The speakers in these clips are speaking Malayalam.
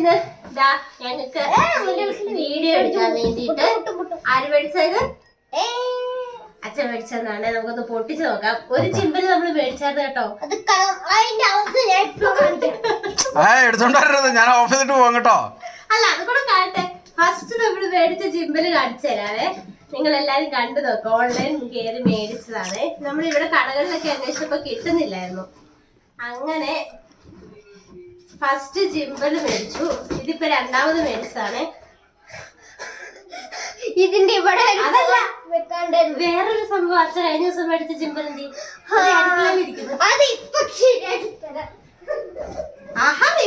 ഇന്ന് ദാ ഞങ്ങൾക്ക് വീഡിയോ എടുക്കാൻ വേണ്ടിയിട്ട് ആര് മേടിച്ചത്? അച്ഛൻ മേടിച്ചതാണ് നമുക്കൊന്ന് പൊട്ടിച്ചു നോക്കാം. ഒരു ചിമ്പിൽ നമ്മൾ മേടിച്ചത് കേട്ടോ. ഞാൻ ഇപ്പൊ കാണിക്കാം. ആ എടുത്തോണ്ട് വരരുത് ഞാൻ ഓഫ് ചെയ്തിട്ട് പോകാം കേട്ടോ. അല്ല അത് കൂടെ കാണട്ടെ. ഫസ്റ്റ് നമ്മൾ മേടിച്ച ചിമ്പിൽ കാണിച്ചു തരാവേ. നിങ്ങൾ എല്ലാരും കണ്ടു നോക്കാം. ഓൺലൈൻ കയറി മേടിച്ചതാണ്. നമ്മൾ ഇവിടെ കടകളിലൊക്കെ അന്വേഷിച്ചപ്പോ കിട്ടുന്നില്ലായിരുന്നു. അങ്ങനെ ഫസ്റ്റ് ജിമ്പൽ മേടിച്ചു. ഇതിപ്പോ രണ്ടാമത് മേടിച്ചതാണ്. ഇതിന്റെ ഇവിടെ അതല്ല. വേറൊരു സംഭവം. അച്ഛൻ കഴിഞ്ഞ ദിവസം മേടിച്ച ജിമ്പൽ എന്തി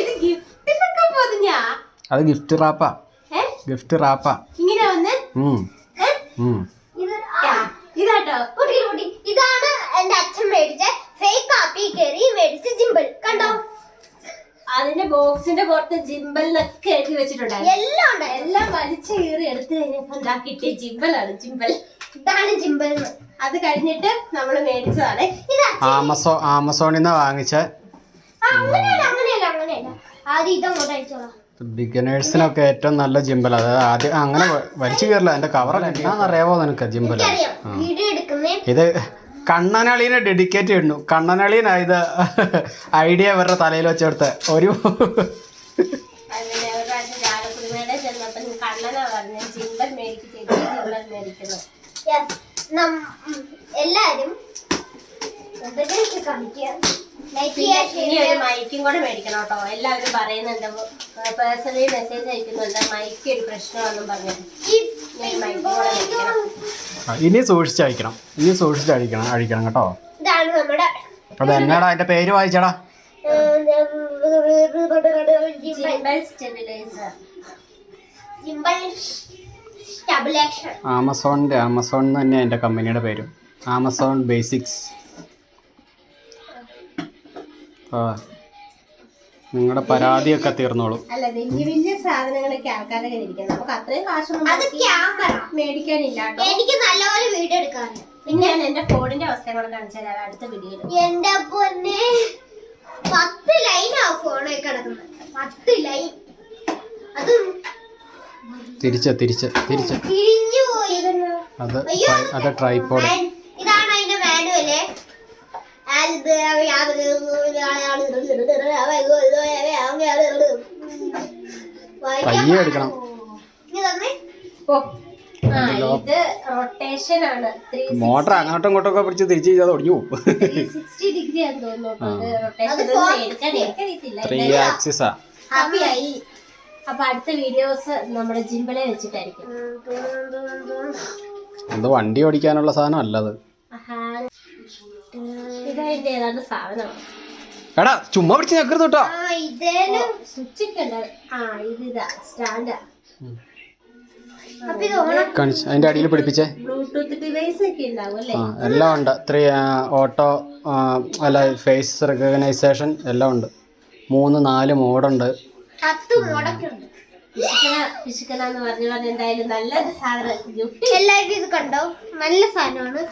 ഇത് ഗിഫ്റ്റിലൊക്കെ പൊതിഞ്ഞാ? അത് ഗിഫ്റ്റ് റാപ്പാ ഗിഫ്റ്റ് റാപ്പാ ഇങ്ങനെ വന്ന്? ഇതാട്ടോ. കുട്ടി കുട്ടി ഇതാണ് എന്റെ അച്ഛൻ മേടിച്ച ഫേക്ക് ആപ്പി കയറി മേടിച്ച ജിമ്പിൾ കണ്ടോ അതിന്റെ ബോക്സിന്റെ പുറത്ത് ജിമ്പൽ എന്നൊക്കെ എഴുതി വെച്ചിട്ടുണ്ടായിരുന്നു. എല്ലാം ഉണ്ട് എല്ലാം വലിച്ചു കീറി എടുത്തു കഴിഞ്ഞപ്പോ എന്താ കിട്ടിയ ജിമ്പലാണ് ജിമ്പൽ. ഇതാണ് ജിംബൽ അത് കഴിഞ്ഞിട്ട് നമ്മൾ മേടിച്ചതാണ്. ഇത് ആമസോ ആമസോണിൽ നിന്ന് വാങ്ങിച്ച? അങ്ങനെയല്ല അങ്ങനെയല്ല അങ്ങനെയല്ല. ആദ്യം ഇതങ്ങോട്ട് അയച്ചോളാം. ബിഗനേഴ്സിനൊക്കെ ഏറ്റവും നല്ല ജിമ്പൽ. അതായത് ആദ്യം അങ്ങനെ വലിച്ചു കയറില്ല അതിന്റെ കവറൊക്കെ എന്താണെന്നറിയാവോ നിനക്ക് ജിമ്പൽ ഇത് കണ്ണനളീനെ ഡെഡിക്കേറ്റ് ചെയ്യുന്നു. കണ്ണനളീനായത് ഐഡിയ ഇവരുടെ തലയിൽ വെച്ചെടുത്ത്. ഒരു എല്ലാരും മൈക്കും കൂടെ മേടിക്കണം കേട്ടോ. എല്ലാവരും പറയുന്നുണ്ട്. പേഴ്സണലി മെസ്സേജ് അയക്കുന്നുണ്ട്. മൈക്ക് ഒരു പ്രശ്നമാണെന്നും പറഞ്ഞു മൈക്കും കൂടെ മേടിക്കണം. ഇനി സൂക്ഷിച്ച് അഴിക്കണം. ഇനി സൂക്ഷിച്ച് അഴിക്കണം അഴിക്കണം കേട്ടോ. ഇതാണ് നമ്മുടെ അത് എന്നാടാ അതിന്റെ പേര് വായിച്ചടാ? ആമസോണിന്റെ ആമസോൺ തന്നെ എന്റെ കമ്പനിയുടെ പേരും. Amazon basics. ആ നിങ്ങളുടെ പരാതിയൊക്കെ തീർന്നോളും അല്ല വലിയ വലിയ സാധനങ്ങളൊക്കെ ഇരിക്കുന്നത് നമുക്ക് അത്രയും കാശൊന്നും അത് ക്യാമറ മേടിക്കാനില്ല കേട്ടോ എനിക്ക് നല്ലപോലെ വീഡിയോ പിന്നെ ഞാൻ എന്റെ ഫോണിന്റെ അവസ്ഥ കൂടെ കാണിച്ചു തരാം അടുത്ത വീഡിയോയിൽ എന്റെ പൊന്നെ പത്ത് ലൈനാ ഫോണിൽ കിടക്കുന്നത് പത്ത് ലൈൻ അതും തിരിച്ച് തിരിച്ച് തിരിച്ച് തിരിഞ്ഞു പോയി അത് അയ്യോ. ട്രൈ- അത് ട്രൈപ്പോഡ് മാൻ- ഇതാണ് അതിന്റെ പയ്യെ എടുക്കണം. ഇത് റൊട്ടേഷൻ ആണ് മോട്ടർ അങ്ങോട്ടും ഇങ്ങോട്ടും ഒക്കെ പിടിച്ച് തിരിച്ചു ചെയ്താൽ ഒടിഞ്ഞു ത്രീ ആക്സിസാ അപ്പൊ അടുത്ത വീഡിയോസ് നമ്മുടെ വെച്ചിട്ടായിരിക്കും. അത് വണ്ടി ഓടിക്കാനുള്ള സാധനം അല്ലത്. ഇതതിന്റെ ഏതാണ്ട് സാധനമാണ്. എടാ ചുമ്മാ പിടിച്ച് ഞെക്കരുത് കേട്ടോ. അതിന്റെ അടിയിൽ പിടിപ്പിച്ചേ. ബ്ലൂടൂത്ത് ഡിവൈസ് ഒക്കെ ഉണ്ടാവും അല്ലേ? ആ എല്ലാം ഉണ്ട്. ത്രീ ഓട്ടോ അല്ല ഫേസ് റെക്കഗ്നൈസേഷൻ എല്ലാം ഉണ്ട്. മൂന്ന് നാല് മോഡുണ്ട്. എല്ലാവരും ഇത് കണ്ടോ? നല്ല സാധനമാണ്.